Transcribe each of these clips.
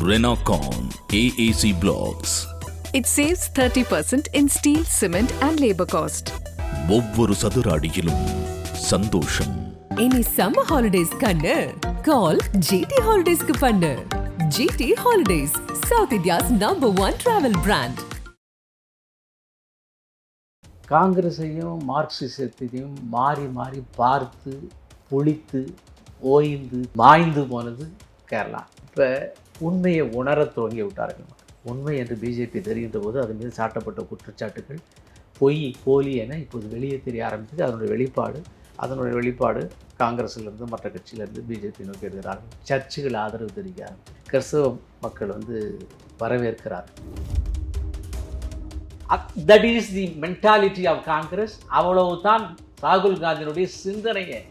Renocon AAC Blocks. It saves 30% in steel, cement, and labor cost. ஒவ்வொரு சதுர அடியிலும் சந்தோஷம். இனி சம்மர் ஹாலிடேஸ் கண்ணு. கால் ஜிடி ஹாலிடேஸ்க்கு பண்ணு. GT holidays south India's number one travel brand காங்கிரஸையும் மார்க்சிசத்தையும் மாறி மாறி பார்த்து புளித்து ஓய்ந்து மாய்ந்து போனது கேரளா. இப்போ உண்மையை உணரத் துவங்கி விட்டார்கள் உண்மை என்று பிஜேபி தெரிகின்ற போது அது மீது சாட்டப்பட்ட குற்றச்சாட்டுகள் பொய் போலி என இப்போது வெளியே தெரிய ஆரம்பித்தது. அதனுடைய வெளிப்பாடு அதனுடைய வெளிப்பாடு காங்கிரஸிலிருந்து மற்ற கட்சியிலிருந்து பிஜேபி நோக்கி எடுக்கிறார்கள் சர்ச்சுகள் ஆதரவு தெரிவிக்க கிறிஸ்தவ மக்கள் வந்து வரவேற்கிறார்கள் that is the mentality of Congress அவ்வளவுதான் ராகுல் காந்தியினுடைய சிந்தனையை.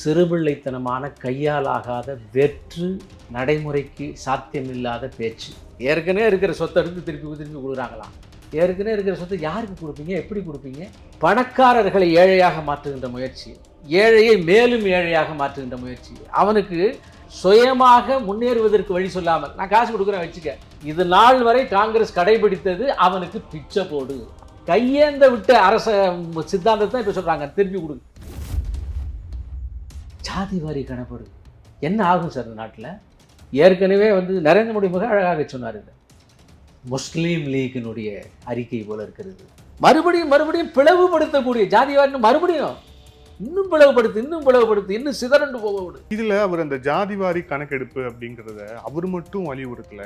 சிறுபிள்ளைத்தனமான கையாலாகாத வெற்று நடைமுறைக்கு சாத்தியமில்லாத பேச்சு. ஏற்கனவே இருக்கிற சொத்தை எடுத்து திருப்பி திருப்பி கொடுக்குறாங்களாம். ஏற்கனவே இருக்கிற சொத்தை யாருக்கு கொடுப்பீங்க? எப்படி கொடுப்பீங்க? பணக்காரர்களை ஏழையாக மாற்றுகின்ற முயற்சி. ஏழையை மேலும் ஏழையாக மாற்றுகின்ற முயற்சி. அவனுக்கு சுயமாக முன்னேறுவதற்கு வழி சொல்லாமல் நான் காசு கொடுக்குறேன் வச்சுக்க. இது நாள் வரை காங்கிரஸ் கடைபிடித்தது அவனுக்கு பிச்சை போடு. கையேந்த விட்ட அரச சித்தாந்தத்தை இப்போ சொல்கிறாங்க திருப்பி கொடுக்கு ஜாதி வாரி கணப்படு என்ன ஆகும் சார் இந்த நாட்டில்? ஏற்கனவே வந்து நரேந்திர மோடி மிக அழகாக சொன்னார் இது. முஸ்லீம் லீக்கினுடைய அறிக்கை போல இருக்கிறது. மறுபடியும் மறுபடியும் பிளவுபடுத்தக்கூடிய ஜாதிவாரின்னு மறுபடியும். இன்னும் பிளவுபடுத்து இன்னும் பிளவுபடுத்து இன்னும் சிதறண்டு போக விடு இதுல அவர் அந்த ஜாதிவாரி கணக்கெடுப்பு அப்படிங்கிறத அவர் மட்டும் வலியுறுத்தல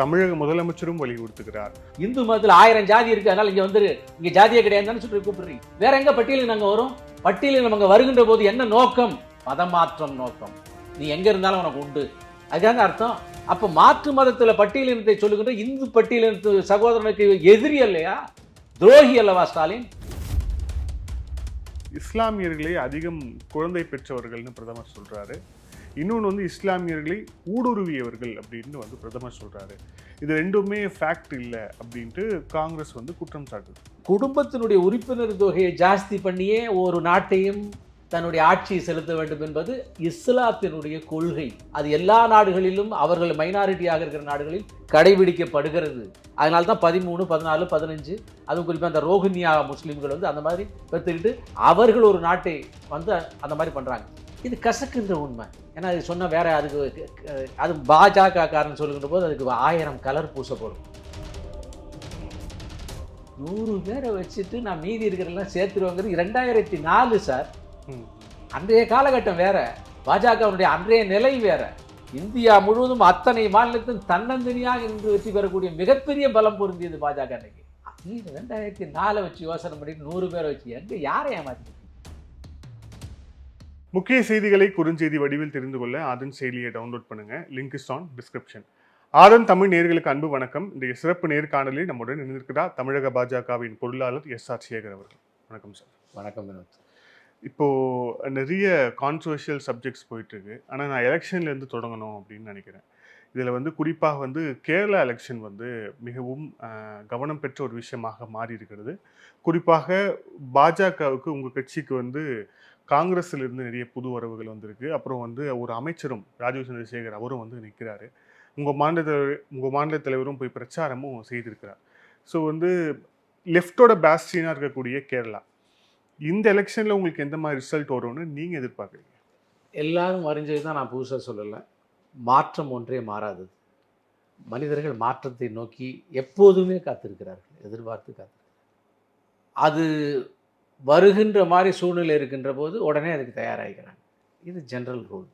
தமிழக முதலமைச்சரும் வலியுறுத்துகிறார். இந்து மதத்தில் ஆயிரம் ஜாதி இருக்கு அதனால இங்க வந்துரு. இங்க ஜாதியே கிடையாதுன்னு சொல்லி கூப்பிடுறீங்க. வேற எங்க பட்டியலில் நாங்க வரும்? பட்டியலில் நாங்க வருகின்ற போது என்ன நோக்கம்? மதமாற்றம் நோக்கம். நீ எங்க இருந்தாலும் உனக்கு உண்டு. அதுதாங்க அர்த்தம். அப்ப மாற்று மதத்துல பட்டியலினத்தை சொல்லுகின்ற இந்து பட்டியலினத்து சகோதரனுக்கு எதிரி இல்லையா துரோகி அல்லவா ஸ்டாலின்? இஸ்லாமியர்களே அதிகம் குழந்தை பெற்றவர்கள்னு பிரதமர் சொல்றாரு. இன்னொன்று வந்து இஸ்லாமியர்களை ஊடுருவியவர்கள் அப்படின்னு வந்து பிரதமர் சொல்றாரு. இது ரெண்டுமே ஃபேக்ட் இல்லை அப்படின்ட்டு காங்கிரஸ் வந்து குற்றம் சாட்டுது. குடும்பத்தினுடைய உறுப்பினர் தொகையை ஜாஸ்தி பண்ணியே ஒரு நாட்டையும் தன்னுடைய ஆட்சியை செலுத்த வேண்டும் என்பது இஸ்லாத்தினுடைய கொள்கை. அது எல்லா நாடுகளிலும் அவர்கள் மைனாரிட்டியாக இருக்கிற நாடுகளில் கடைபிடிக்கப்படுகிறது. அதனால தான் பதிமூணு பதினாலு பதினஞ்சு அதுவும் குறிப்பாக அந்த ரோஹின்யா முஸ்லீம்கள் வந்து அந்த மாதிரி பெற்றுக்கிட்டு அவர்கள் ஒரு நாட்டை வந்து அந்த மாதிரி பண்ணுறாங்க இது கசக்குன்ற உண்மை. ஏன்னா அது சொன்ன வேற அதுக்கு அது பாஜக காரன் சொல்லுகின்ற போது அதுக்கு ஆயிரம் கலர் பூசப்படும். நூறு பேரை வச்சுட்டு நான் மீதி இருக்கிறதெல்லாம் சேர்த்துருவோங்கிறது ரெண்டாயிரத்தி நாலு சார். அன்றைய காலகட்டம் வேற. பாஜகவுடைய அன்றைய நிலை வேற. இந்தியா முழுவதும் அத்தனை மாநிலத்திலும் தன்னந்தனியாக இன்று வெற்றி பெறக்கூடிய மிகப்பெரிய பலம் பொருந்தியது பாஜக அன்னைக்கு. நீ ரெண்டாயிரத்தி நாலை வச்சு யோசனை பண்ணி நூறு பேரை வச்சு எங்க யாரை ஏமாத்தி முக்கிய செய்திகளை குறுஞ்செய்தி வடிவில் தெரிந்து கொள்ள ஆதன் செயலியை டவுன்லோட் பண்ணுங்க. Link is on description Aadhan Tamil நேர்களுக்கு அன்பு வணக்கம். இன்றைய சிறப்பு நேர்காணலில் நம்முடன் இணைந்திருக்கிறார் தமிழக பாஜகவின் பொருளாளர் எஸ் ஆர் சேகர் அவர்கள். வணக்கம் சார். வணக்கம் வினோத். இப்போது நிறைய கான்ட்ரவர்ஷியல் சப்ஜெக்ட்ஸ் போயிட்டுருக்கு. ஆனால் நான் எலெக்ஷன்லேருந்து தொடங்கணும் அப்படின்னு நினைக்கிறேன். இதில் வந்து குறிப்பாக வந்து கேரளா எலெக்ஷன் வந்து மிகவும் கவனம் பெற்ற ஒரு விஷயமாக மாறி இருக்கிறது குறிப்பாக பாஜகவுக்கு உங்கள் கட்சிக்கு வந்து காங்கிரஸ்லேருந்து நிறைய புது வரவுகள் வந்திருக்கு. அப்புறம் வந்து ஒரு அமைச்சரும் ராஜீவ் சந்திரசேகர் அவரும் வந்து நிற்கிறாரு உங்கள் மாநில தலைவர் உங்கள் மாநில தலைவரும் போய் பிரச்சாரமும் செய்திருக்கிறார். ஸோ வந்து லெஃப்டோட பேஸ்டினாக இருக்கக்கூடிய கேரளா. இந்த எலெக்ஷனில் உங்களுக்கு எந்த மாதிரி ரிசல்ட் வரும்னு நீங்கள் எதிர்பார்க்குறீங்க? எல்லாரும் வரைஞ்சது தான் நான் புதுசாக சொல்லலை. மாற்றம் ஒன்றே மாறாதது. மனிதர்கள் மாற்றத்தை நோக்கி எப்போதுமே காத்திருக்கிறார்கள் எதிர்பார்த்து காத்திருக்கிறார்கள். அது வருகின்ற மாதிரி சூழ்நிலை இருக்கின்ற போது உடனே அதுக்கு தயாராகிக்கிறாங்க. இது ஜென்ரல் ரூல்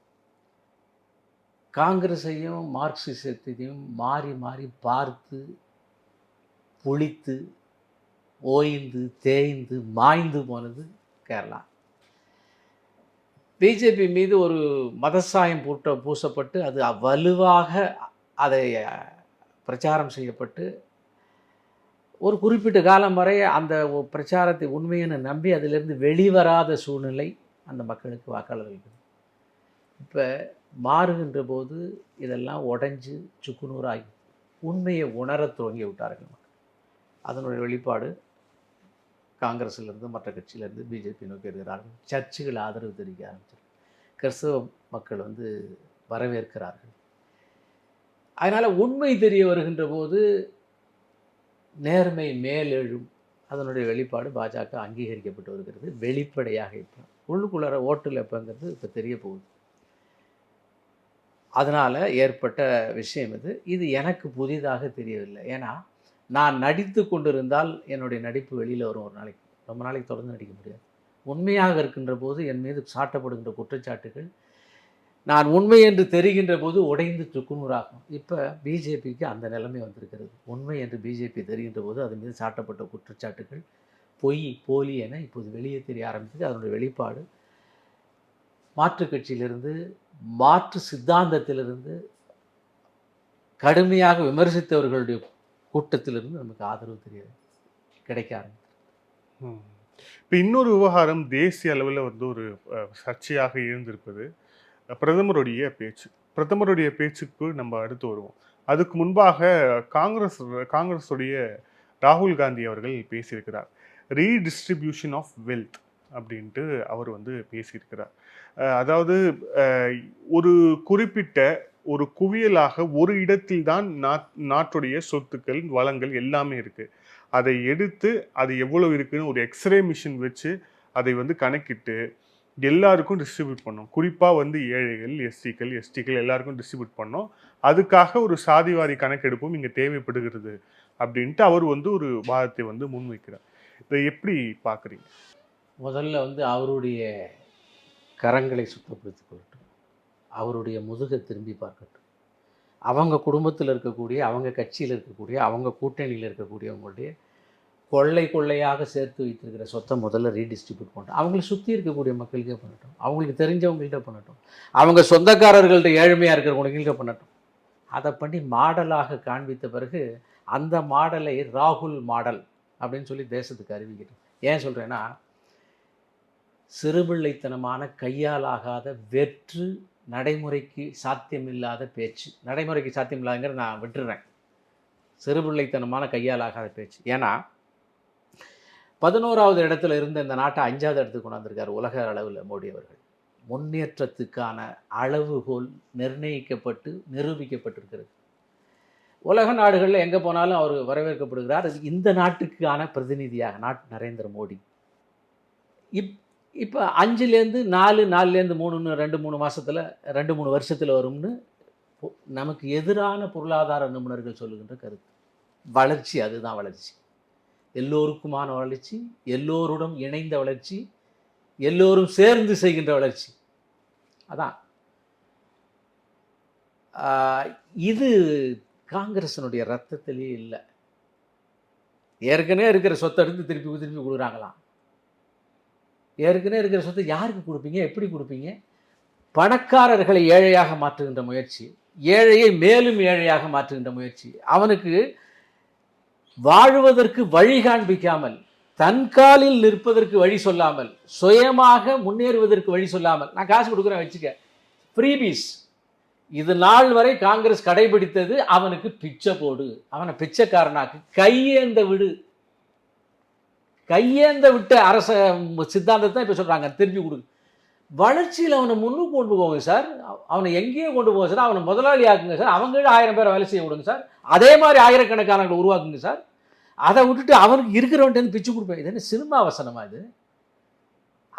காங்கிரஸையும் மார்க்சிசத்தையும் மாறி மாறி பார்த்து புளித்து ஓய்ந்து தேய்ந்து மாய்ந்து போனது கேரளா. பிஜேபி மீது ஒரு மதசாயம் பூட்ட பூசப்பட்டு அது வலுவாக அதை பிரச்சாரம் செய்யப்பட்டு ஒரு குறிப்பிட்ட காலம் வரை அந்த பிரச்சாரத்தை உண்மைன்னு நம்பி அதிலிருந்து வெளிவராத சூழ்நிலை அந்த மக்களுக்கு வாக்காளர்களுக்கு இப்போ மாறுகின்ற போது இதெல்லாம் உடஞ்சி சுக்குநூறாகி உண்மையை உணரத் துவங்கி விட்டார்கள் மக்கள். அதனுடைய வெளிப்பாடு காங்கிரஸிலிருந்து மற்ற கட்சியிலேருந்து பிஜேபி நோக்கி இருக்கிறார்கள் சர்ச்சுகள் ஆதரவு தெரிவிக்க ஆரம்பிச்சிருக்கு. கிறிஸ்தவ மக்கள் வந்து வரவேற்கிறார்கள். அதனால் உண்மை தெரிய வருகின்ற போது நேர்மை மேலெழும் அதனுடைய வெளிப்பாடு பாஜக அங்கீகரிக்கப்பட்டு வருகிறது. வெளிப்படையாக இப்போ உள்ளுக்குள்ளார ஓட்டில் எப்போங்கிறது இப்போ தெரிய போகுது. அதனால் ஏற்பட்ட விஷயம் இது. இது எனக்கு புதிதாக தெரியவில்லை. ஏன்னா நான் நடித்து கொண்டிருந்தால் என்னுடைய நடிப்பு வெளியில் வரும் ஒரு நாளைக்கு. ரொம்ப நாளைக்கு தொடர்ந்து நடிக்க முடியாது. உண்மையாக இருக்கின்ற போது என் மீது சாட்டப்படுகின்ற குற்றச்சாட்டுகள் நான் உண்மை என்று தெரிகின்ற போது உடைந்து சுக்குநூறாகும். இப்போ பிஜேபிக்கு அந்த நிலைமை வந்திருக்கிறது. உண்மை என்று பிஜேபி தெரிகின்ற போது அது மீது சாட்டப்பட்ட குற்றச்சாட்டுகள் பொய் போலி என இப்போது வெளியே தெரிய ஆரம்பித்தது அதனுடைய வெளிப்பாடு மாற்று கட்சியிலிருந்து மாற்று சித்தாந்தத்திலிருந்து கடுமையாக விமர்சித்தவர்களுடைய கூட்டத்திலிருந்து நமக்கு ஆதரவு தெரிய கிடைக்க ஆரம்பிச்சிருக்கு இப்போ இன்னொரு விவகாரம் தேசிய அளவில் வந்து ஒரு சர்ச்சையாக இருந்திருப்பது பிரதமருடைய பேச்சு. பிரதமருடைய பேச்சுக்கு நம்ம அடுத்து வருவோம். அதுக்கு முன்பாக காங்கிரஸ் காங்கிரஸுடைய ராகுல் காந்தி அவர்கள் பேசியிருக்கிறார். ரீடிஸ்ட்ரிபியூஷன் ஆஃப் வெல்த் அப்படின்ட்டு அவர் வந்து பேசியிருக்கிறார். அதாவது ஒரு குறிப்பிட்ட ஒரு குவியலாக ஒரு இடத்தில் தான் நாட் நாட்டுடைய சொத்துக்கள் வளங்கள் எல்லாமே இருக்கு. அதை எடுத்து அது எவ்வளவு இருக்குன்னு ஒரு எக்ஸ்ரே மிஷின் வச்சு அதை வந்து கணக்கிட்டு எல்லாருக்கும் டிஸ்ட்ரிபியூட் பண்ணோம். குறிப்பாக வந்து ஏழைகள் எஸ்சிக்கள் எஸ்டிக்கள் எல்லாருக்கும் டிஸ்ட்ரிபியூட் பண்ணோம். அதுக்காக ஒரு சாதிவாரி கணக்கெடுப்பும் இங்கே தேவைப்படுகிறது அப்படின்ட்டு அவர் வந்து ஒரு வாதத்தை வந்து முன்வைக்கிறார். இதை எப்படி பார்க்குறீங்க? முதல்ல வந்து அவருடைய கரங்களை சுத்தப்படுத்திக் அவருடைய முதுகை திரும்பி பார்க்கட்டும். அவங்க குடும்பத்தில் இருக்கக்கூடிய அவங்க கட்சியில் இருக்கக்கூடிய அவங்க கூட்டணியில் இருக்கக்கூடியவங்களுடைய கொள்ளை கொள்ளையாக சேர்த்து வைத்திருக்கிற சொத்தை முதல்ல ரீடிஸ்ட்ரிபியூட் பண்ணட்டும். அவங்களை சுற்றி இருக்கக்கூடிய மக்களுக்கே பண்ணட்டும். அவங்களுக்கு தெரிஞ்சவங்கள்ட்ட பண்ணட்டும். அவங்க சொந்தக்காரர்கள்ட்ட ஏழ்மையாக இருக்கிறவங்கள்ட்ட பண்ணட்டும். அதை பண்ணி மாடலாக காண்பித்த பிறகு அந்த மாடலை ராகுல் மாடல் அப்படின்னு சொல்லி தேசத்துக்கு அறிவிக்கிறேன் ஏன் சொல்கிறேன்னா சிறுபிள்ளைத்தனமான கையாலாகாத வெற்று நடைமுறைக்கு சாத்தியமில்லாத பேச்சு. நடைமுறைக்கு சாத்தியமில்லாதங்கிற நான் விட்டுறேன். சிறுபிள்ளைத்தனமான கையாலாகாத பேச்சு. ஏன்னா பதினோராவது இடத்துல இருந்த இந்த நாட்டை அஞ்சாவது இடத்துக்கு கொண்டாந்துருக்கார் உலக அளவில் மோடி அவர்கள். முன்னேற்றத்துக்கான அளவுகோல் நிர்ணயிக்கப்பட்டு நிரூபிக்கப்பட்டிருக்கிறது. உலக நாடுகளில் எங்கே போனாலும் அவர் வரவேற்கப்படுகிறார். அது இந்த நாட்டுக்கான பிரதிநிதியாக நாட் நரேந்திர மோடி. இப் இப்போ அஞ்சுலேருந்து நாலு நாலுலேருந்து மூணுன்னு ரெண்டு மூணு மாதத்தில் ரெண்டு மூணு வருஷத்தில் வரும்னு நமக்கு எதிரான பொருளாதார நிபுணர்கள் சொல்லுகின்ற கருத்து. வளர்ச்சி அதுதான் வளர்ச்சி. எல்லோருக்குமான வளர்ச்சி எல்லோருடன் இணைந்த வளர்ச்சி எல்லோரும் சேர்ந்து செய்கின்ற வளர்ச்சி. அதான். இது காங்கிரஸினுடைய ரத்தத்திலேயே இல்லை. ஏற்கனவே இருக்கிற சொத்தை எடுத்து திருப்பி திருப்பி கொடுக்குறாங்களாம். ஏற்கனவே இருக்கிற சொத்தை யாருக்கு கொடுப்பீங்க? எப்படி கொடுப்பீங்க? பணக்காரர்களை ஏழையாக மாற்றுகின்ற முயற்சி ஏழையை மேலும் ஏழையாக மாற்றுகின்ற முயற்சி. அவனுக்கு வாழ்வதற்கு வழி காண்பிக்காமல் தன் காலில் நிற்பதற்கு வழி சொல்லாமல் சுயமாக முன்னேறுவதற்கு வழி சொல்லாமல் நான் காசு கொடுக்குறேன் வச்சுக்க. ஃப்ரீபீஸ் இது நாள் வரை காங்கிரஸ் கடைபிடித்தது அவனுக்கு பிச்சை போடு அவனை பிச்சைக்காரனாக்கு கையேந்த விடு. கையேந்த விட்ட அரச சித்தாந்தத்தை இப்போ சொல்கிறாங்க தெரிஞ்சு கொடுங்க. வளர்ச்சியில் அவனை முன்னுக்கு கொண்டு போங்க சார். அவனை எங்கேயும் கொண்டு போங்க சார். அவனை முதலாளி ஆக்குங்க சார். அவங்க ஆயிரம் பேரை வேலை செய்ய விடுங்க சார். அதே மாதிரி ஆயிரக்கணக்கானவங்களை உருவாக்குங்க சார். அதை விட்டுட்டு அவனுக்கு இருக்கிறவன்ட்டு பிச்சு கொடுப்பேன். இது என்ன சினிமா வசனமா இது?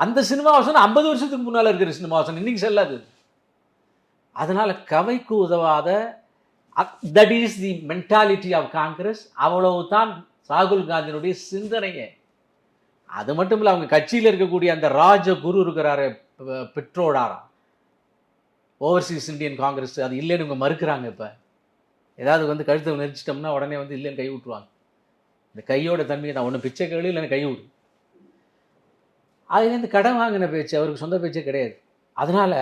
அந்த சினிமா வசனம் ஐம்பது வருஷத்துக்கு முன்னால் இருக்கிற சினிமா வசனம். இன்னைக்கு செல்லாது அதனால் கவைக்கு உதவாத that is the mentality of Congress அவ்வளவு தான் ராகுல் காந்தியினுடைய சிந்தனையை. அது மட்டும் இல்லை அவங்க கட்சியில் இருக்கக்கூடிய அந்த ராஜ குரு இருக்கிறாரு ப- ஓவர்சீஸ் இந்தியன் காங்கிரஸ் அது இல்லைன்னு இவங்க மறுக்கிறாங்க இப்போ. ஏதாவது வந்து கழுத்தை நெரிச்சிட்டோம்னா உடனே வந்து இல்லைன்னு கை விட்டுருவாங்க இந்த கையோட தன்மையை தான் ஒன்று பிச்சை கேளு இல்லைன்னு கை விடு அதுலேருந்து கடன் வாங்கின பேச்சு அவருக்கு சொந்த பேச்சே கிடையாது. அதனால்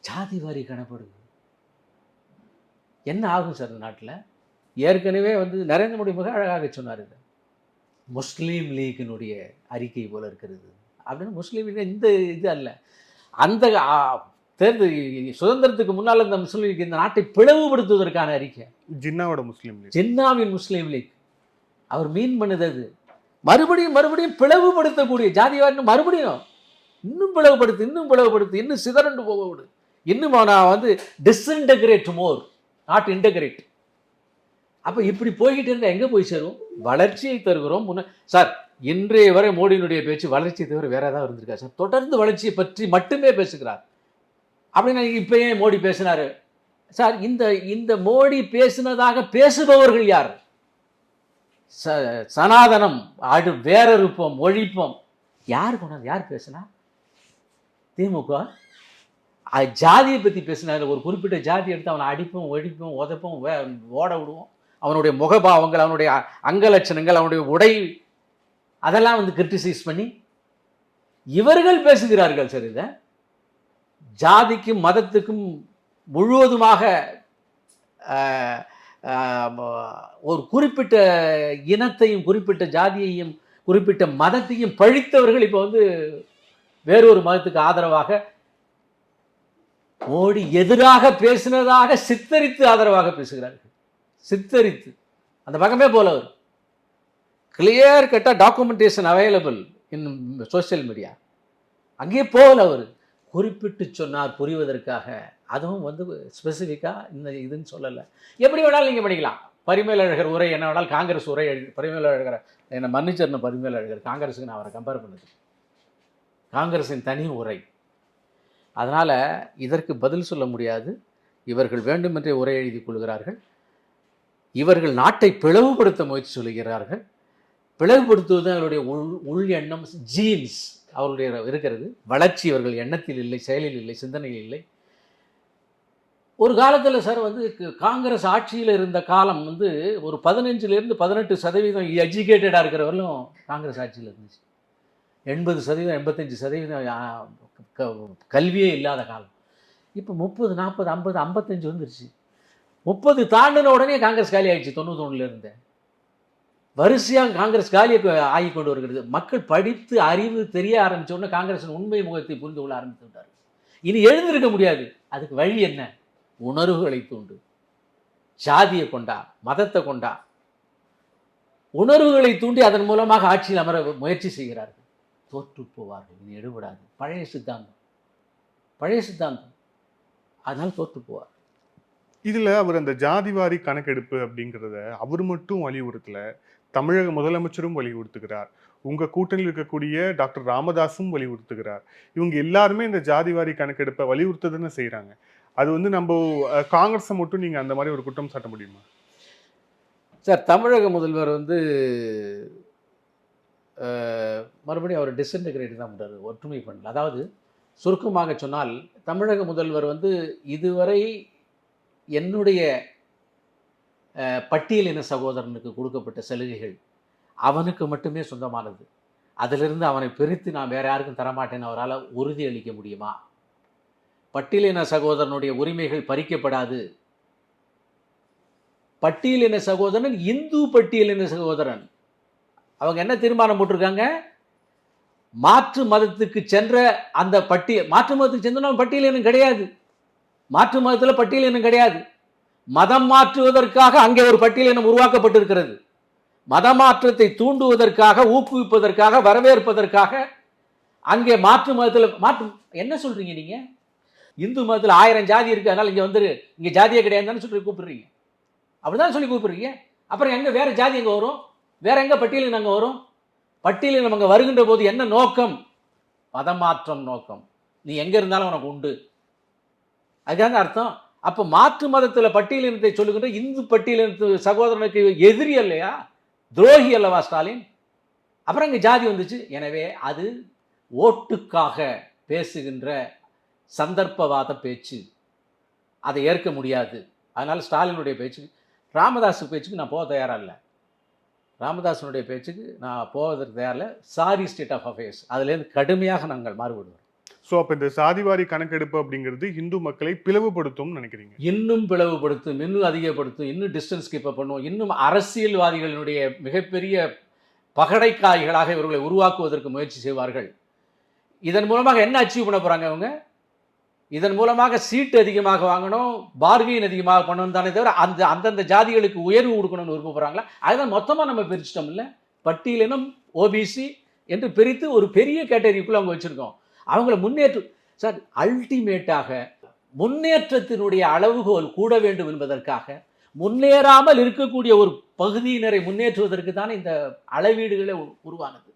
ஜாதி வாரி கணப்படுது என்ன ஆகும் சார் இந்த நாட்டில்? ஏற்கனவே வந்து நரேந்திர மோடி மிக அழகாக சொன்னார் இதை. முஸ்லீம் லீக்கினுடைய அறிக்கை போல இருக்கிறது. அப்படின்னு முஸ்லீம் லீக் இந்த இது அல்ல. அந்த தேர்தல் சுதந்திரத்துக்கு முன்னால் இந்த முஸ்லீம் லீக் இந்த நாட்டை பிளவுபடுத்துவதற்கான அறிக்கை. ஜின்னாவோட முஸ்லீம் லீக். ஜின்னாவின் முஸ்லீம் லீக். அவர் மீன் பண்ணுது அது மறுபடியும் மறுபடியும் பிளவுபடுத்தக்கூடிய ஜாதிவாரின்னு மறுபடியும் இன்னும் பிளவுபடுத்து இன்னும் பிளவுபடுத்து இன்னும் சிதறண்டு போக விடு இன்னும் நான் வந்து டிஸ்இன்டகிரேட் மோர் நாட் இன்டகிரேட் அப்போ இப்படி போய்கிட்டு இருந்தால் எங்கே போய் சேரும்? வளர்ச்சியை தருகிறோம். முன்ன சார் இன்றைய வரை மோடியினுடைய பேச்சு வளர்ச்சியை தவிர வேற ஏதாவது இருந்திருக்கா சார்? தொடர்ந்து வளர்ச்சியை பற்றி மட்டுமே பேசுகிறார். அப்படின்னு இப்போ ஏன் மோடி பேசினார்? சார் இந்த இந்த மோடி பேசினதாக பேசுபவர்கள் யார்? ச சனாதனம் அடு வேறறுப்போம் ஒழிப்போம். யார் கொண்டாந்து யார் பேசுனா? திமுக. ஜாதியை பற்றி பேசினார். ஒரு குறிப்பிட்ட ஜாதி எடுத்து அவனை அடிப்போம் ஒழிப்போம் உதப்போம் வே ஓட விடுவோம். அவனுடைய முகபாவங்கள் அவனுடைய அங்கலட்சணங்கள் அவனுடைய உடை அதெல்லாம் வந்து கிரிட்டிசைஸ் பண்ணி இவர்கள் பேசுகிறார்கள் சார் இதை. ஜாதிக்கும் மதத்துக்கும் முழுவதுமாக ஒரு குறிப்பிட்ட இனத்தையும் குறிப்பிட்ட ஜாதியையும் குறிப்பிட்ட மதத்தையும் பழித்தவர்கள் இப்போ வந்து வேறொரு மதத்துக்கு ஆதரவாக மோடி எதிராக பேசினதாக சித்தரித்து ஆதரவாக பேசுகிறார்கள். சித்தரித்து. அந்த பக்கமே போல அவர். கிளியர் கட்டாக documentation available in social media அங்கேயே போகல அவர். குறிப்பிட்டு சொன்னார் புரிவதற்காக. அதுவும் வந்து ஸ்பெசிஃபிக்காக இந்த இதுன்னு சொல்லலை. எப்படி வேணாலும் நீங்கள் படிக்கலாம் பரிமேலழகர் உரை என்ன வேணாலும் காங்கிரஸ் உரை எழுதி பரிமேலழகர் என்னை மன்னிச்சிருந்த பரிமேலழகர். காங்கிரஸுக்கு நான் அவரை கம்பேர் பண்ணுது. காங்கிரஸின் தனி உரை. அதனால் இதற்கு பதில் சொல்ல முடியாது. இவர்கள் வேண்டுமென்றே உரை எழுதி கொள்கிறார்கள். இவர்கள் நாட்டை பிளவுபடுத்த முயற்சி சொல்கிறார்கள் பிளவுபடுத்துவது அவருடைய உள் உள் எண்ணம் ஜீன்ஸ் அவருடைய இருக்கிறது. வளர்ச்சி இவர்கள் எண்ணத்தில் இல்லை செயலில் இல்லை சிந்தனையில் இல்லை. ஒரு காலத்தில் சார் வந்து காங்கிரஸ் ஆட்சியில் இருந்த காலம் வந்து ஒரு பதினஞ்சுலேருந்து பதினெட்டு சதவீதம் எஜுகேட்டடாக இருக்கிறவர்களும் காங்கிரஸ் ஆட்சியில் இருந்துச்சு. எண்பது சதவீதம் எண்பத்தஞ்சு சதவீதம் க- கல்வியே இல்லாத காலம். இப்போ முப்பது நாற்பது ஐம்பது ஐம்பத்தஞ்சு வந்துருச்சு. முப்பது தாண்டின உடனே காங்கிரஸ் காலி ஆயிடுச்சு தொண்ணூத்தொன்னுலேருந்து வரிசையாக காங்கிரஸ் காலியை ஆகி கொண்டு வருகிறது. மக்கள் படித்து அறிவு தெரிய ஆரம்பிச்ச உடனே காங்கிரஸின் உண்மை முகத்தை புரிந்து கொள்ள ஆரம்பித்து விட்டார்கள். இனி எழுந்திருக்க முடியாது. அதுக்கு வழி என்ன? உணர்வுகளை தூண்டு. ஜாதியை கொண்டா மதத்தை கொண்டா. உணர்வுகளை தூண்டி அதன் மூலமாக ஆட்சியில் அமர முயற்சி செய்கிறார்கள். தோற்று போவார்கள். இனி எடுபடாது. பழைய சித்தாந்தம். பழைய சித்தாந்தம். அதனால் தோற்று போவார்கள். இதில் அவர் அந்த ஜாதிவாரி கணக்கெடுப்பு அப்படிங்கிறத அவர் மட்டும் வலியுறுத்தல தமிழக முதலமைச்சரும் வலியுறுத்துகிறார். உங்கள் கூட்டணியில் இருக்கக்கூடிய டாக்டர் ராமதாஸும் வலியுறுத்துகிறார். இவங்க எல்லாருமே இந்த ஜாதிவாரி கணக்கெடுப்பை வலியுறுத்ததுன்னு செய்கிறாங்க அது வந்து நம்ம காங்கிரஸை மட்டும் நீங்கள் அந்த மாதிரி ஒரு குற்றம் சாட்ட முடியுமா? சார் தமிழக முதல்வர் வந்து மறுபடியும் அவர் டிஸ்இன்டகிரேட் தான் பண்ணுறாரு ஒற்றுமை பண்ணல. அதாவது சுருக்கமாக சொன்னால் தமிழக முதல்வர் வந்து இதுவரை என்னுடைய பட்டியலின சகோதரனுக்கு கொடுக்கப்பட்ட சலுகைகள் அவனுக்கு மட்டுமே சொந்தமானது. அதிலிருந்து அவனை பிரித்து நான் வேற யாருக்கும் தரமாட்டேன்னு அவரால் உறுதி அளிக்க முடியுமா? பட்டியலின சகோதரனுடைய உரிமைகள் பறிக்கப்படாது. பட்டியலின சகோதரன் இந்து பட்டியலின சகோதரன். அவங்க என்ன தீர்மானம் போட்டிருக்காங்க? மாற்று மதத்துக்கு சென்ற அந்த பட்டியல் மாற்று மதத்துக்கு சென்றவன் பட்டியலினம் கிடையாது. மாற்று மதத்தில் பட்டியலினம் கிடையாது. மதம் மாற்றுவதற்காக அங்கே ஒரு பட்டியலினம் உருவாக்கப்பட்டிருக்கிறது. மதமாற்றத்தை தூண்டுவதற்காக ஊக்குவிப்பதற்காக வரவேற்பதற்காக அங்கே மாற்று மதத்தில் மாற்று என்ன சொல்கிறீங்க நீங்கள் இந்து மதத்தில் ஆயிரம் ஜாதி இருக்குது அதனால் இங்கே வந்துரு இங்கே ஜாதியே கிடையாதுன்னு சொல்லி கூப்பிடுறீங்க. அப்படிதான் சொல்லி கூப்பிடுறீங்க. அப்புறம் எங்கே வேறு ஜாதி எங்கே வரும்? வேறு எங்கே பட்டியலின் அங்கே வரும்? பட்டியலினம் அங்கே வருகின்ற போது என்ன நோக்கம்? மதமாற்றம் நோக்கம். நீ எங்கே இருந்தாலும் உனக்கு உண்டு. அதுதாங்க அர்த்தம். அப்போ மாற்று மதத்தில் பட்டியலினத்தை சொல்லுகின்ற இந்து பட்டியலினத்து சகோதரனுக்கு எதிரி இல்லையா துரோகி அல்லவா ஸ்டாலின்? அப்புறம் இங்கே ஜாதி வந்துச்சு. எனவே அது ஓட்டுக்காக பேசுகின்ற சந்தர்ப்பவாத பேச்சு. அதை ஏற்க முடியாது. அதனால் ஸ்டாலினுடைய பேச்சுக்கு ராமதாஸ் பேச்சுக்கு நான் போக தயாராக இல்லை ராமதாசனுடைய பேச்சுக்கு நான் போவதற்கு தயாரில்லை. சாரி ஸ்டேட் ஆஃப் அஃபேர்ஸ் அதுலேருந்து கடுமையாக நாங்கள் மாறுபடுவோம் ஸோ அப்போ இந்த சாதிவாரி கணக்கெடுப்பு அப்படிங்கிறது இந்து மக்களை பிளவுபடுத்தும்னு நினைக்கிறீங்க? இன்னும் பிளவுபடுத்தும் இன்னும் அதிகப்படுத்தும் இன்னும் டிஸ்டன்ஸ் கீப்பப் பண்ணும் இன்னும் அரசியல்வாதிகளினுடைய மிகப்பெரிய பகடைக்காய்களாக இவர்களை உருவாக்குவதற்கு முயற்சி செய்வார்கள். இதன் மூலமாக என்ன அச்சீவ் பண்ண போகிறாங்க அவங்க இதன் மூலமாக சீட்டு அதிகமாக வாங்கணும் பார்கெயின் அதிகமாக பண்ணணும் தானே தவிர அந்த அந்தந்த ஜாதிகளுக்கு உயர்வு கொடுக்கணும்னு விரும்ப போகிறாங்களா அதுதான் மொத்தமாக நம்ம பிரிச்சிட்டோம் இல்லை பட்டியலினம் ஓபிசி என்று பிரித்து ஒரு பெரிய கேட்டகரிக்குள்ளே அவங்க வச்சுருக்கோம். அவங்கள முன்னேற்ற சார் அல்டிமேட்டாக முன்னேற்றத்தினுடைய அளவுகோல் கூட வேண்டும் என்பதற்காக முன்னேறாமல் இருக்கக்கூடிய ஒரு பகுதியினரை முன்னேற்றுவதற்கு தான் இந்த அளவீடுகளே உ- உருவானது.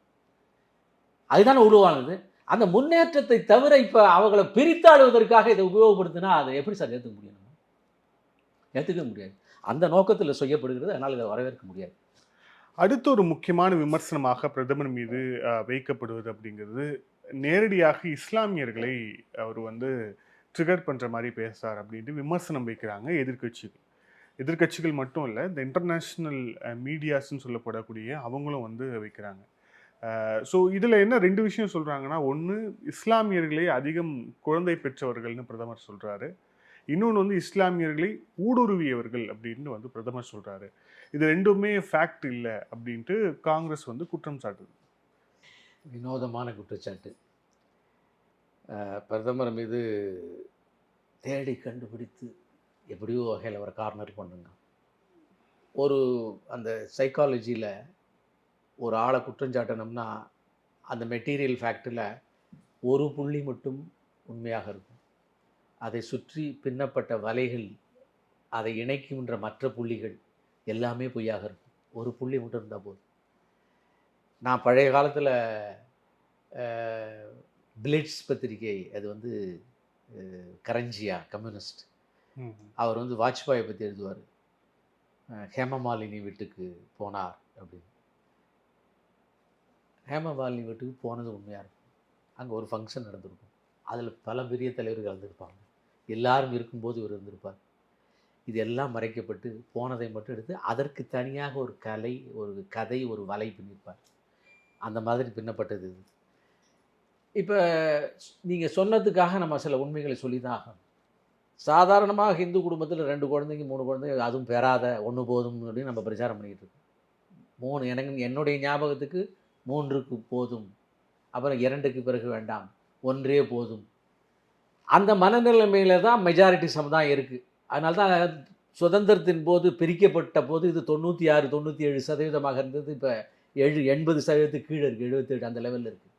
அதுதான் உருவானது. அந்த முன்னேற்றத்தை தவிர இப்போ அவங்கள பிரித்தாளுவதற்காக இதை உபயோகப்படுத்தினா அதை எப்படி சார் ஏற்றுக்க முடியும் நம்ம? ஏற்றுக்க முடியாது. அந்த நோக்கத்தில் செய்யப்படுகிறது அதனால் இதை வரவேற்க முடியாது. அடுத்த ஒரு முக்கியமான விமர்சனமாக பிரதமர் மீது வைக்கப்படுவது அப்படிங்கிறது நேரடியாக இஸ்லாமியர்களை அவர் வந்து ட்ரிகர் பண்ணுற மாதிரி பேசுகிறார் அப்படின்ட்டு விமர்சனம் வைக்கிறாங்க எதிர்கட்சிகள் எதிர்க்கட்சிகள் மட்டும் இல்லை இந்த இன்டர்நேஷ்னல் மீடியாஸ்ன்னு சொல்லப்படக்கூடிய அவங்களும் வந்து வைக்கிறாங்க. ஸோ இதில் என்ன ரெண்டு விஷயம் சொல்கிறாங்கன்னா ஒன்று இஸ்லாமியர்களே அதிகம் குழந்தை பெற்றவர்கள்னு பிரதமர் சொல்கிறாரு இன்னொன்று வந்து இஸ்லாமியர்களை ஊடுருவியவர்கள் அப்படின்னு வந்து பிரதமர் சொல்கிறாரு இது ரெண்டுமே ஃபேக்ட் இல்லை அப்படின்ட்டு காங்கிரஸ் வந்து குற்றம் சாட்டுது. வினோதமான குற்றச்சாட்டு. பிரதமர் மீது தேடி கண்டுபிடித்து எப்படியோ வகையில் அவரை கார்னர் பண்ணுங்க ஒரு அந்த சைக்காலஜியில் ஒரு ஆளை குற்றஞ்சாட்டணும்னா அந்த மெட்டீரியல் ஃபேக்டில் ஒரு புள்ளி மட்டும் உண்மையாக இருக்கும். அதை சுற்றி பின்னப்பட்ட வலைகள் அதை இணைக்கின்ற மற்ற புள்ளிகள் எல்லாமே பொய்யாக இருக்கும். ஒரு புள்ளி மட்டும் இருந்தால் போதும். நான் பழைய காலத்தில் பிளிட்ஸ் பத்திரிகை அது வந்து கரஞ்சியா கம்யூனிஸ்ட். அவர் வந்து வாஜ்பாயை பற்றி எழுதுவார். ஹேமமாலினி வீட்டுக்கு போனார் அப்படின்னு. ஹேமமாலினி வீட்டுக்கு போனது உண்மையாக இருக்கும். அங்கே ஒரு ஃபங்க்ஷன் நடந்திருக்கும். அதில் பல பெரிய தலைவர்கள் கலந்துருப்பாங்க எல்லாரும் இருக்கும்போது இவர் இருந்திருப்பார். இது எல்லாம் மறைக்கப்பட்டு போனதை மட்டும் எடுத்து அதற்கு தனியாக ஒரு கலை ஒரு கதை ஒரு வலை பின்னிருப்பார். அந்த மாதிரி பின்னப்பட்டது இது. இப்போ நீங்கள் சொன்னதுக்காக நம்ம சில உண்மைகளை சொல்லி தான் ஆகணும். சாதாரணமாக ஹிந்து குடும்பத்தில் ரெண்டு குழந்தைங்க மூணு குழந்தைங்க அதுவும் பெறாத ஒன்று போதும் அப்படின்னு நம்ம பிரச்சாரம் பண்ணிக்கிட்டு இருக்கோம். மூணு எனக்கு என்னுடைய ஞாபகத்துக்கு மூன்றுக்கு போதும். அப்புறம் இரண்டுக்கு பிறகு வேண்டாம். ஒன்றே போதும். அந்த மனநிலைமையில் தான் மெஜாரிட்டி சமுதாயம் இருக்குது அதனால தான் சுதந்திரத்தின் போது பிரிக்கப்பட்ட போது இது தொண்ணூற்றி ஆறு தொண்ணூற்றி ஏழு சதவீதமாக இருந்தது. இப்போ எழு எண்பது சதவீதத்துக்கு கீழே இருக்குது எழுபத்தேழு அந்த லெவலில் இருக்குது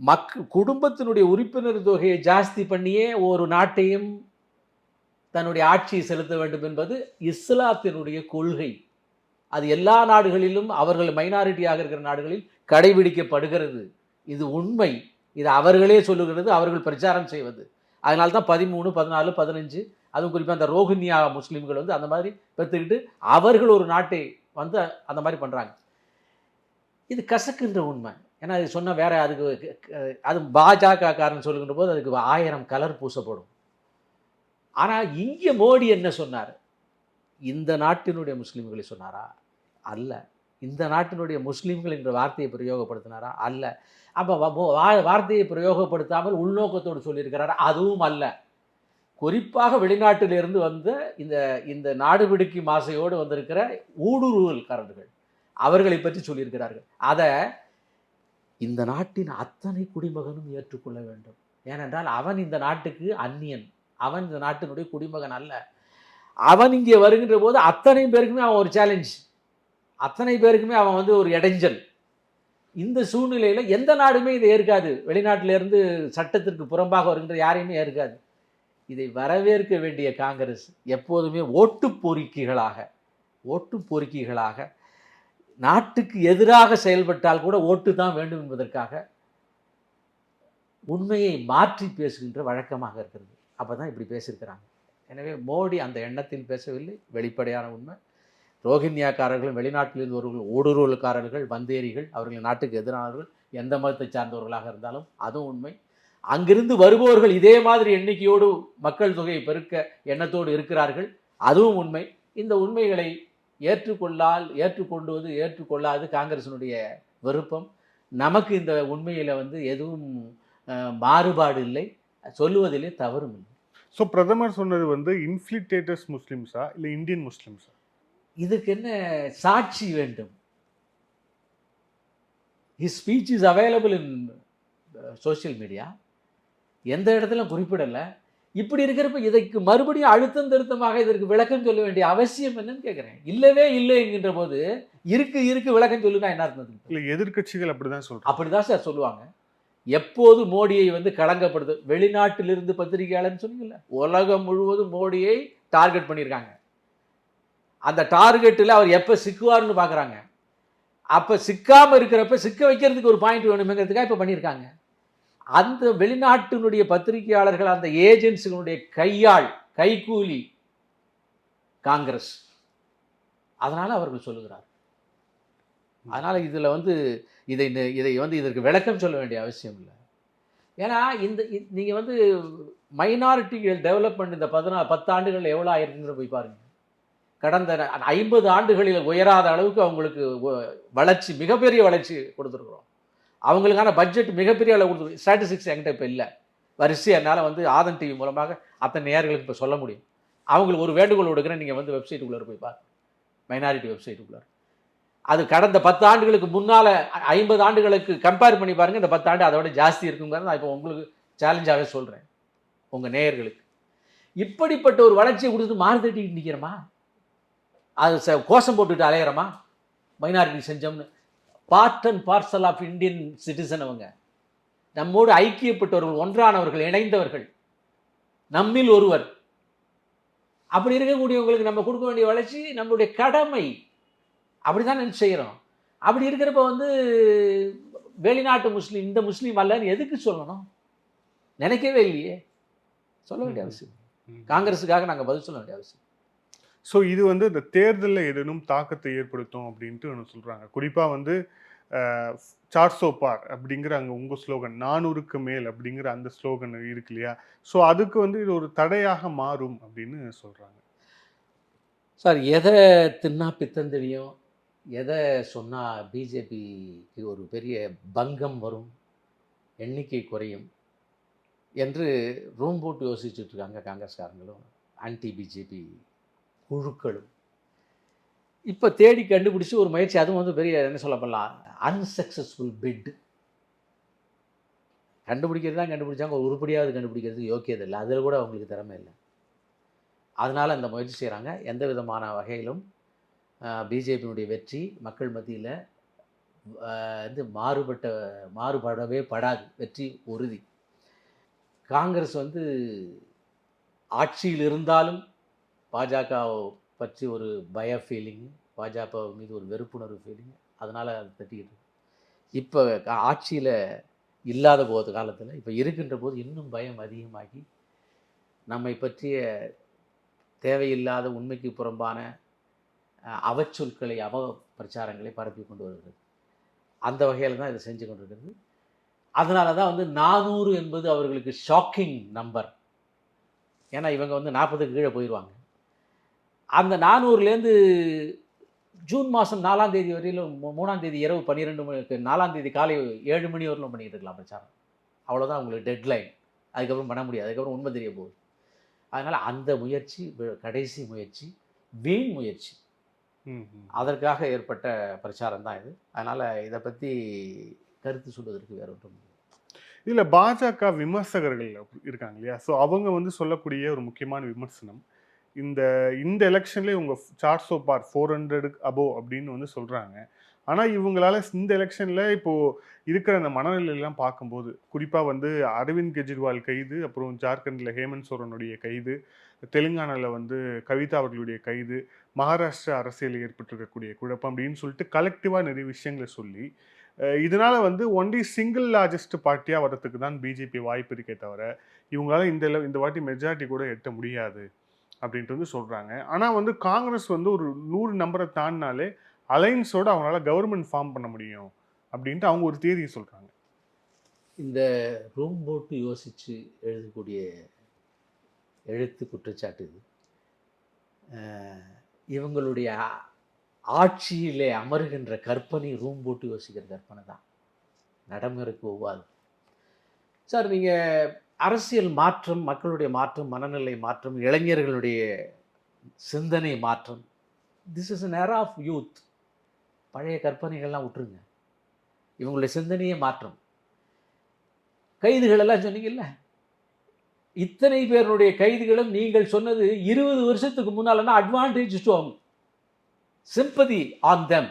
மக் குடும்பத்தினுடைய உறுப்பினர் தொகையை ஜாஸ்தி பண்ணியே ஒரு நாட்டையும் தன்னுடைய ஆட்சியை செலுத்த வேண்டும் என்பது இஸ்லாத்தினுடைய கொள்கை. அது எல்லா நாடுகளிலும் அவர்கள் மைனாரிட்டியாக இருக்கிற நாடுகளில் கடைபிடிக்கப்படுகிறது. இது உண்மை. இது அவர்களே சொல்லுகிறது அவர்கள் பிரச்சாரம் செய்வது. அதனால தான் பதிமூணு பதினாலு பதினஞ்சு அதுவும் குறிப்பாக அந்த ரோஹின்யா முஸ்லீம்கள் வந்து அந்த மாதிரி பெற்றுக்கிட்டு அவர்கள் ஒரு நாட்டை வந்து அந்த மாதிரி பண்ணுறாங்க இது கசக்குன்ற உண்மை. ஏன்னா அது சொன்னால் வேற அதுக்கு அது பாஜக சொல்லுகின்ற போது அதுக்கு ஆயிரம் கலர் பூசப்படும். ஆனால் இங்கே மோடி என்ன சொன்னார்? இந்த நாட்டினுடைய முஸ்லீம்களை சொன்னாரா? அல்ல. இந்த நாட்டினுடைய முஸ்லீம்கள் என்ற வார்த்தையை பிரயோகப்படுத்தினாரா? அல்ல. அப்போ வார்த்தையை பிரயோகப்படுத்தாமல் உள்நோக்கத்தோடு சொல்லியிருக்கிறாரா? அதுவும் அல்ல. குறிப்பாக வெளிநாட்டிலிருந்து வந்த இந்த இந்த நாடுபிடிக்கு மாசையோடு வந்திருக்கிற ஊடுருவல்காரர்கள் அவர்களை பற்றி சொல்லியிருக்கிறார்கள். அதை இந்த நாட்டின் அத்தனை குடிமகனும் ஏற்றுக்கொள்ள வேண்டும். ஏனென்றால் அவன் இந்த நாட்டுக்கு அந்நியன். அவன் இந்த நாட்டினுடைய குடிமகன் அல்ல. அவன் இங்கே வருகின்ற போது அத்தனை பேருக்குமே அவன் ஒரு சேலஞ்ச் அத்தனை பேருக்குமே அவன் வந்து ஒரு இடைஞ்சல். இந்த சூழ்நிலையில் எந்த நாடுமே இதை ஏற்காது. வெளிநாட்டிலிருந்து சட்டத்திற்கு புறம்பாக வருகின்ற யாரையுமே ஏற்காது. இதை வரவேற்க வேண்டிய காங்கிரஸ் எப்போதுமே ஓட்டு பொறுக்கிகளாக ஓட்டு பொறுக்கிகளாக நாட்டுக்கு எதிராக செயல்பட்டால் கூட ஓட்டு தான் வேண்டும் என்பதற்காக உண்மையை மாற்றி பேசுகின்ற வழக்கமாக இருக்கிறது. அப்போ தான் இப்படி பேசியிருக்கிறாங்க. எனவே மோடி அந்த எண்ணத்தில் பேசவில்லை. வெளிப்படையான உண்மை. ரோஹின்யாக்காரர்கள் வெளிநாட்டிலிருந்து வருவர்கள் ஊடுருவல்காரர்கள் வந்தேரிகள் அவர்கள் நாட்டுக்கு எதிரானவர்கள் எந்த மதத்தை சார்ந்தவர்களாக இருந்தாலும் அதுவும் உண்மை. அங்கிருந்து வருபவர்கள் இதே மாதிரி எண்ணிக்கையோடு மக்கள் தொகையை பெருக்க எண்ணத்தோடு இருக்கிறார்கள். அதுவும் உண்மை. இந்த உண்மைகளை ஏற்றுக்கொள்ளால் ஏற்றுக்கொண்டுவது ஏற்றுக்கொள்ளாது காங்கிரசினுடைய விருப்பம். நமக்கு இந்த உண்மையில் வந்து எதுவும் மாறுபாடு இல்லை. சொல்லுவதிலே தவறும் இல்லை. ஸோ பிரதமர் சொன்னது வந்து இன்ஃபிலிட்டேட்டர்ஸ் முஸ்லிம்ஸா இல்லை இந்தியன் முஸ்லிம்ஸா? இதுக்கு என்ன சாட்சி வேண்டும்? His speech is available in social media எந்த இடத்துல குறிப்பிடலை. இப்படி இருக்கிறப்ப இதற்கு மறுபடியும் அழுத்தம் திருத்தமாக இதற்கு விளக்கம் சொல்ல வேண்டிய அவசியம் என்னன்னு கேட்குறேன் இல்லவே இல்லை என்கின்ற போது இருக்கு இருக்கு விளக்கம் சொல்லுனா என்ன அர்த்தம் இல்லை எதிர்க்கட்சிகள் அப்படிதான் சொல்றாங்க. அப்படிதான் சார் சொல்லுவாங்க. எப்போது மோடியை வந்து களங்கப்படுது வெளிநாட்டிலிருந்து பத்திரிகையாளர்னு சொன்னீங்கல்ல உலகம் முழுவதும் மோடியை டார்கெட் பண்ணியிருக்காங்க. அந்த டார்கெட்டில் அவர் எப்போ சிக்குவார்னு பார்க்குறாங்க அப்போ சிக்காமல் இருக்கிறப்ப சிக்க வைக்கிறதுக்கு ஒரு பாயிண்ட் வேணுமேங்கிறதுக்காக இப்போ பண்ணியிருக்காங்க. அந்த வெளிநாட்டினுடைய பத்திரிகையாளர்கள் அந்த ஏஜென்சிகளுடைய கையாள் கைக்கூலி காங்கிரஸ். அதனால் அவர்கள் சொல்லுகிறார் அதனால் இதில் வந்து இதை இதை வந்து இதற்கு விளக்கம் சொல்ல வேண்டிய அவசியம் இல்லை. ஏன்னா இந்த நீங்கள் வந்து மைனாரிட்டிகள் டெவலப்மெண்ட் இந்த பதினா பத்து எவ்வளோ ஆயிருக்குன்னு போய் பாருங்க. கடந்த ஐம்பது ஆண்டுகளில் உயராத அளவுக்கு அவங்களுக்கு வளர்ச்சி மிகப்பெரிய வளர்ச்சி கொடுத்துருக்குறோம். அவங்களுக்கான பட்ஜெட் மிகப்பெரிய அளவு கொடுத்து ஸ்டாட்டிஸ்டிக்ஸ் என்கிட்ட இப்போ இல்லை. வரிசை என்னால் வந்து ஆதன் டிவி மூலமாக அத்தனை நேயர்களுக்கு இப்போ சொல்ல முடியும். அவங்களுக்கு ஒரு வேண்டுகோள் விடுக்கிறேன். நீங்கள் வந்து வெப்சைட்டுக்குள்ளே போய் பாருங்க. மைனாரிட்டி வெப்சைட்டுக்குள்ளே அது கடந்த பத்து ஆண்டுகளுக்கு முன்னால் ஐம்பது ஆண்டுகளுக்கு கம்பேர் பண்ணி பாருங்கள் இந்த பத்து ஆண்டு அதை விட ஜாஸ்தி இருக்குங்கிறது நான் இப்போ உங்களுக்கு சேலஞ்சாகவே சொல்கிறேன் உங்கள் நேயர்களுக்கு. இப்படிப்பட்ட ஒரு வளர்ச்சியை கொடுத்துட்டு மாறு தட்டிக்கிட்டு நிற்கிறோமா அது ச கோஷம் போட்டுட்டு அலையிறோமா? Minority செஞ்சோம்னு. Part and parcel of Indian citizen அவங்க. நம்மோடு ஐக்கியப்பட்டவர்கள் ஒன்றானவர்கள் இணைந்தவர்கள். நம்மில் ஒருவர். அப்படி இருக்கக்கூடியவங்களுக்கு நம்ம கொடுக்க வேண்டிய வளர்ச்சி நம்மளுடைய கடமை. அப்படிதான் நினைச்சு செய்கிறோம் அப்படி இருக்கிறப்ப வந்து வெளிநாட்டு முஸ்லீம் இந்த முஸ்லீம் அல்லன்னு எதுக்கு சொல்லணும்? நினைக்கவே இல்லையே. சொல்ல வேண்டிய அவசியம் காங்கிரஸுக்காக நாங்கள் பதில் சொல்ல வேண்டிய அவசியம் ஸோ இது வந்து இந்த தேர்தலில் ஏதேனும் தாக்கத்தை ஏற்படுத்தும் அப்படின்ட்டு ஒன்று சொல்கிறாங்க குறிப்பாக வந்து சார்சோ பார் அப்படிங்கிற அங்கே உங்கள் ஸ்லோகன் நானூறுக்கு மேல் அப்படிங்கிற அந்த ஸ்லோகன் இருக்கு இல்லையா? ஸோ அதுக்கு வந்து இது ஒரு தடையாக மாறும் அப்படின்னு சொல்கிறாங்க சார் எதை தின்னா பித்தம் தெரியும்? எதை சொன்னால் பிஜேபிக்கு ஒரு பெரிய பங்கம் வரும்? எண்ணிக்கை குறையும்? என்று ரூம் போட்டு யோசிச்சுட்ருக்காங்க காங்கிரஸ்காரங்களும் ஆன்டி பிஜேபி குழுக்களும். இப்போ தேடி கண்டுபிடிச்சி ஒரு முயற்சி அதுவும் வந்து பெரிய என்ன சொல்ல பண்ணலாம் அன்சக்ஸஸ்ஃபுல் பிட் கண்டுபிடிக்கிறது தான் கண்டுபிடிச்சாங்க ஒரு உருப்படியாவது கண்டுபிடிக்கிறதுக்கு யோக்கியது இல்லை. அதில் கூட அவங்களுக்கு திறமை இல்லை. அதனால் அந்த முயற்சி செய்கிறாங்க எந்த விதமான வகையிலும் பிஜேபியினுடைய வெற்றி மக்கள் மத்தியில் வந்து மாறுபட்ட மாறுபடவே படாது. வெற்றி உறுதி. காங்கிரஸ் வந்து ஆட்சியில் இருந்தாலும் பாஜக பற்றி ஒரு பய ஃபீலிங்கு பாஜக மீது ஒரு வெறுப்புணர்வு ஃபீலிங் அதனால் அது தட்டிக்கிட்டு இப்போ கா- ஆட்சியில் இல்லாத போது காலத்தில் இப்போ இருக்கின்ற போது இன்னும் பயம் அதிகமாகி நம்மை பற்றிய தேவையில்லாத உண்மைக்கு புறம்பான அவச்சொற்களை அவ பிரச்சாரங்களை பரப்பி கொண்டு வருகிறது. அந்த வகையில் தான் இதை செஞ்சு கொண்டிருக்கிறது. அதனால தான் வந்து நானூறு என்பது அவர்களுக்கு ஷாக்கிங் நம்பர் ஏன்னா இவங்க வந்து நாற்பதுக்கு கீழே போயிடுவாங்க அந்த நானூறுலேருந்து ஜூன் மாதம் நாலாம் தேதி வரையிலும் மூணாம் தேதி இரவு பன்னிரெண்டு மணிக்கு நாலாம் தேதி காலை ஏழு மணி வரலும் பண்ணிட்டு இருக்கலாம் பிரச்சாரம். அவ்வளோதான் உங்களுக்கு டெட்லைன் அதுக்கப்புறம் பண்ண முடியாது. அதுக்கப்புறம் உண்மை தெரிய போகுது. அதனால் அந்த முயற்சி கடைசி முயற்சி வீண் முயற்சி. அதற்காக ஏற்பட்ட பிரச்சாரம் தான் இது. அதனால் இதை பற்றி கருத்து சொல்வதற்கு வேற ஒன்றும் இல்லை. இதுல பாஜக விமர்சகர்கள் இருக்காங்க இல்லையா? ஸோ அவங்க வந்து சொல்லக்கூடிய ஒரு முக்கியமான விமர்சனம் இந்த இந்த எலெக்ஷன்லேயே இவங்க சார் சோ பார் ஃபோர் ஹண்ட்ரடுக்கு அபோவ் அப்படின்னு வந்து சொல்கிறாங்க ஆனால் இவங்களால இந்த எலெக்ஷனில் இப்போது இருக்கிற அந்த மனநிலையெல்லாம் பார்க்கும்போது குறிப்பாக வந்து அரவிந்த் கெஜ்ரிவால் கைது அப்புறம் ஜார்க்கண்டில் ஹேமந்த் சோரனுடைய கைது தெலுங்கானால வந்து கவிதா அவர்களுடைய கைது மகாராஷ்டிரா அரசியலில் ஏற்பட்டிருக்கக்கூடிய குழப்பம் அப்படின்னு சொல்லிட்டு கலெக்டிவாக நிறைய விஷயங்களை சொல்லி இதனால் வந்து ஒன்லி சிங்கிள் லார்ஜஸ்ட் பார்ட்டியாக வர்றதுக்கு தான் பிஜேபி வாய்ப்பு இருக்கே தவிர இவங்களால இந்த இந்த வாட்டி மெஜாரிட்டி கூட எட்ட முடியாது. அப்படின்ட்டு வந்து சொல்கிறாங்க ஆனால் வந்து காங்கிரஸ் வந்து ஒரு நூறு நம்பரை தாண்டினாலே அலைன்ஸோட அவங்களால கவர்மெண்ட் ஃபார்ம் பண்ண முடியும் அப்படின்ட்டு அவங்க ஒரு தேதியை சொல்கிறாங்க இந்த ரூம் போட்டு யோசித்து எழுதக்கூடிய எழுத்து குற்றச்சாட்டு இது. இவங்களுடைய ஆட்சியிலே அமருகின்ற கற்பனை ரூம் போட்டு யோசிக்கிற கற்பனை தான். நடைமுறைக்கு ஒவ்வாது. சார் நீங்கள் அரசியல் மாற்றம் மக்களுடைய மாற்றம் மனநிலை மாற்றம் இளைஞர்களுடைய சிந்தனை மாற்றம். This is an era of youth பழைய கற்பனைகள்லாம் விட்டுருங்க. இவங்களுடைய சிந்தனையே மாற்றம். கைதுகளெல்லாம் சொன்னீங்கல்ல? இத்தனை பேருடைய கைதுகளும் நீங்கள் சொன்னது இருபது வருஷத்துக்கு முன்னாலன்னா அட்வான்டேஜ் டு அவங்க சிம்பதி ஆன் தெம்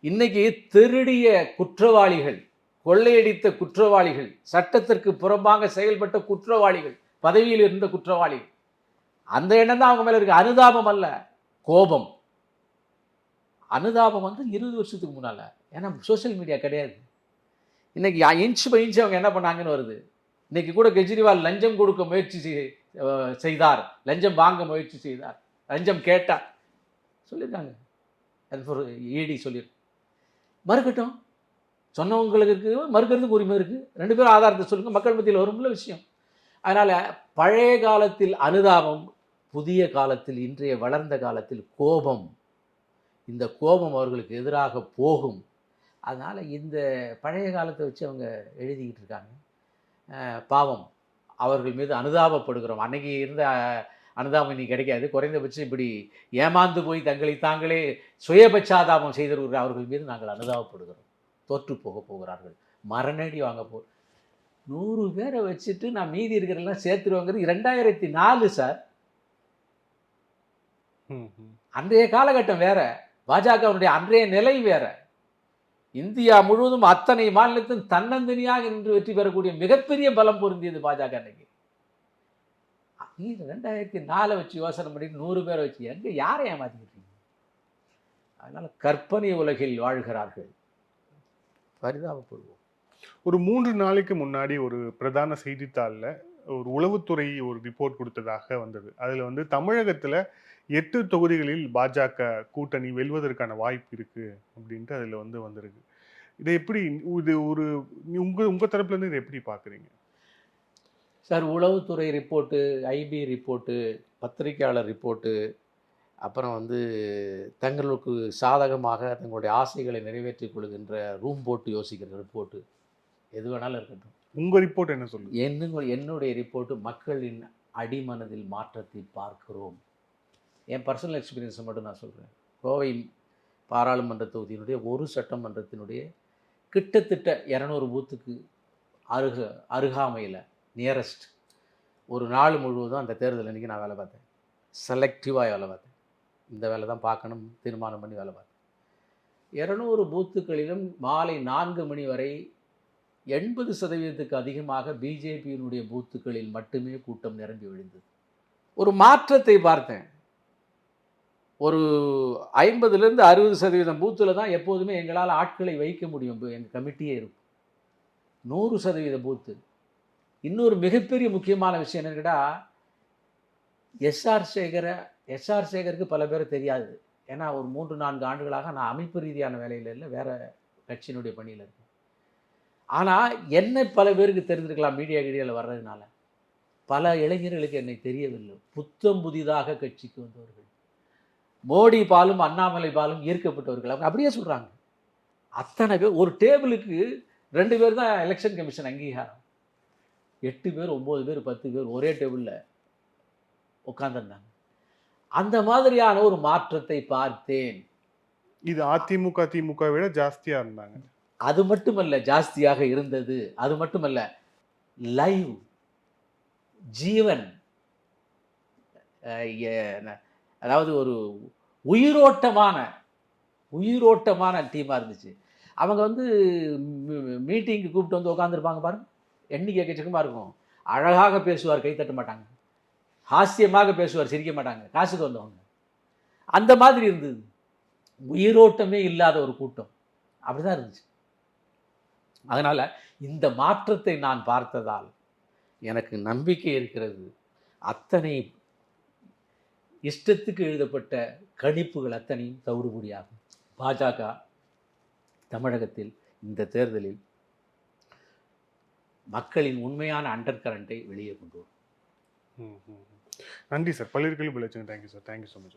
இன்னைக்கு திருடிய குற்றவாளிகள் கொள்ளையடித்த குற்றவாளிகள் சட்டத்திற்கு புறம்பாக செயல்பட்ட குற்றவாளிகள் பதவியில் இருந்த குற்றவாளிகள். அந்த எண்ணம் தான் அவங்க மேலே இருக்குது அனுதாபம் அல்ல கோபம். அனுதாபம் வந்து இருபது வருஷத்துக்கு முன்னால். ஏன்னா சோஷியல் மீடியா கிடையாது. இன்றைக்கி இன்ச் பை இன்ச் அவங்க என்ன பண்ணாங்கன்னு வருது. இன்றைக்கி கூட கெஜ்ரிவால் லஞ்சம் கொடுக்க முயற்சி செய்- செய்தார். லஞ்சம் வாங்க முயற்சி செய்தார். லஞ்சம் கேட்டார். சொல்லியிருக்காங்க. அது ஒரு ஈடி சொல்லியிருக்கு. மறுக்கட்டும். சொன்னவங்களுக்கு இருக்குது மறுக்கிறதுக்கு உரிமை இருக்குது ரெண்டு பேரும் ஆதாரத்தை சொல்லுங்கள் மக்கள் மத்தியில் வரும்ல விஷயம். அதனால் பழைய காலத்தில் அனுதாபம் புதிய காலத்தில் இன்றைய வளர்ந்த காலத்தில் கோபம் இந்த கோபம் அவர்களுக்கு எதிராக போகும். அதனால் இந்த பழைய காலத்தை வச்சு அவங்க எழுதிக்கிட்டு இருக்காங்க. பாவம் அவர்கள் மீது அனுதாபப்படுகிறோம். அன்னைக்கு இருந்த அனுதாபம் இன்னைக்கு கிடைக்காது. குறைந்தபட்சம் இப்படி ஏமாந்து போய் தங்களை தாங்களே சுயபச்சாதாபம் செய்திருக்கிற அவர்கள் மீது நாங்கள் அனுதாபப்படுகிறோம். தோற்று போக போகிறார்கள். மரணடி வாங்க போ நூறு பேரை வச்சுட்டு நான் மீதி இருக்கிறதெல்லாம் சேர்த்துருவாங்கிறது ரெண்டாயிரத்தி நாலு சார். அன்றைய காலகட்டம் வேற. பாஜகவினுடைய அன்றைய நிலை வேற. இந்தியா முழுவதும் அத்தனை மாநிலத்திலும் தன்னந்தனியாக நின்று வெற்றி பெறக்கூடிய மிகப்பெரிய பலம் பொருந்தியது பாஜக அன்னைக்கு. நீ ரெண்டாயிரத்தி நாலை வச்சு யோசனை பண்ணிட்டு நூறு பேரை வச்சு எங்க யாரை ஏமாத்திக்கிட்டீங்க அதனால கற்பனை உலகில் வாழ்கிறார்கள். பரிதாபப்படுவோம். ஒரு மூன்று நாளைக்கு முன்னாடி ஒரு பிரதான செய்தித்தாளில் ஒரு உளவுத்துறை ஒரு ரிப்போர்ட் கொடுத்ததாக வந்தது. அதில் வந்து தமிழகத்தில் எட்டு தொகுதிகளில் பாஜக கூட்டணி வெல்வதற்கான வாய்ப்பு இருக்கு அப்படின்ட்டு அதில் வந்து வந்திருக்கு. இதை எப்படி இது ஒரு உங்க உங்க தரப்புல இருந்து இதை எப்படி பார்க்குறீங்க? சார் உளவுத்துறை ரிப்போர்ட்டு ஐபி ரிப்போர்ட்டு பத்திரிக்கையாளர் ரிப்போர்ட்டு அப்புறம் வந்து தங்களுக்கு சாதகமாக தங்களுடைய ஆசைகளை நிறைவேற்றிக் கொள்கின்ற ரூம் போட்டு யோசிக்கிற ரிப்போர்ட்டு எது வேணாலும் இருக்கட்டும். உங்க ரிப்போர்ட் என்ன சொல்லுது? என்னுங்க என்னுடைய ரிப்போர்ட்டு மக்களின் அடிமனதில் மாற்றத்தை பார்க்கிறோம். என் பர்சனல் எக்ஸ்பீரியன்ஸை மட்டும் நான் சொல்கிறேன் கோவை பாராளுமன்ற தொகுதியினுடைய ஒரு சட்டமன்றத்தினுடைய கிட்டத்தட்ட இரநூறு பூத்துக்கு அருக அருகாமையில் நியரஸ்ட் ஒரு நாள் முழுவதும் அந்த தேர்தல் அன்றைக்கி நான் வேலை பார்த்தேன். செலக்டிவாக வேலை பார்த்தேன். இந்த வேலை தான் பார்க்கணும் தீர்மானம் பண்ணி வேலை பார்த்தேன் இரநூறு பூத்துக்களிலும் மாலை நான்கு மணி வரை எண்பது சதவீதத்துக்கு அதிகமாக பிஜேபியினுடைய பூத்துக்களில் மட்டுமே கூட்டம் நிரம்பி விழுந்தது. ஒரு மாற்றத்தை பார்த்தேன். ஒரு ஐம்பதுலேருந்து அறுபது சதவீதம் பூத்தில் தான் எப்போதுமே எங்களால் ஆட்களை வைக்க முடியும். எங்கள் கமிட்டியே இருக்கும். நூறு சதவீத பூத்து. இன்னொரு மிகப்பெரிய முக்கியமான விஷயம் என்னன்னு கேட்டால் எஸ்ஆர் சேகரை எஸ்ஆர் சேகருக்கு பல பேர் தெரியாது. ஏன்னா ஒரு மூன்று நான்கு ஆண்டுகளாக நான் அமைப்பு ரீதியான வேலையில் இல்லை வேறு கட்சியினுடைய பணியில் இருக்கேன். ஆனால் என்னை பல பேருக்கு தெரிஞ்சிருக்கலாம் மீடியா கீடியாவில் வர்றதுனால. பல இளைஞர்களுக்கு என்னை தெரியவில்லை. புத்தம் புதிதாக கட்சிக்கு வந்தவர்கள். மோடி பாலும் அண்ணாமலை பாலும் ஈர்க்கப்பட்டவர்கள். அவங்க அப்படியே சொல்கிறாங்க அத்தனை பேர் ஒரு டேபிளுக்கு ரெண்டு பேர் தான் எலெக்ஷன் கமிஷன் அங்கீகாரம். எட்டு பேர் ஒம்பது பேர் பத்து பேர் ஒரே டேபிளில் உட்காந்துருந்தாங்க அந்த மாதிரியான ஒரு மாற்றத்தை பார்த்தேன். இது அதிமுக திமுக விட ஜாஸ்தியா இருந்தாங்க. அது மட்டுமல்ல ஜாஸ்தியாக இருந்தது. அது மட்டுமல்ல லைவ் ஜீவன் அதாவது ஒரு உயிரோட்டமான உயிரோட்டமான டீமாக இருந்துச்சு. அவங்க வந்து மீட்டிங்க்கு கூப்பிட்டு வந்து உட்காந்துருப்பாங்க பாருங்க. எண்ணிக்கை எக்கச்சக்கமாக இருக்கும். அழகாக பேசுவார் கை தட்ட மாட்டாங்க. ஹாஸ்யமாக பேசுவார் சிரிக்க மாட்டாங்க. காசுக்கு வந்தவங்க. அந்த மாதிரி இருந்தது. உயிரோட்டமே இல்லாத ஒரு கூட்டம். அப்படிதான் இருந்துச்சு. அதனால் இந்த மாற்றத்தை நான் பார்த்ததால் எனக்கு நம்பிக்கை இருக்கிறது. அத்தனை இஷ்டத்துக்கு எழுதப்பட்ட கணிப்புகள் அத்தனையும் தவிடுபடியாகும். பாஜக தமிழகத்தில் இந்த தேர்தலில் மக்களின் உண்மையான அண்டர் கரண்ட்டை வெளியே கொண்டு வரும். நன்றி சார். பள்ளிகளுக்கு விளைச்சுங்க thank you sir thank you so much